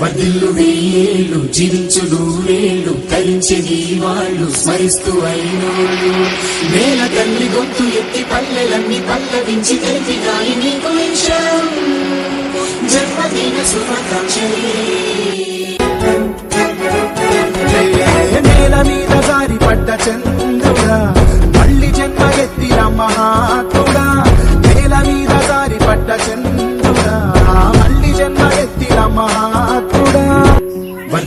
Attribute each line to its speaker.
Speaker 1: వర్ధిల్లు వెయ్యేళ్ళు జీవించు నూరేళ్ళు తరించెది వాళ్ళు స్మరిస్తూ అయినోళ్ళు. నేల తల్లి గొంతు ఎత్తి పల్లెలన్నీ పల్లవించి తెలిపి గాలి నీకు విషయం జన్మదిన శుభాకాంక్షలే.
Speaker 2: నేల మీద జారి పడ్డ చంద్ర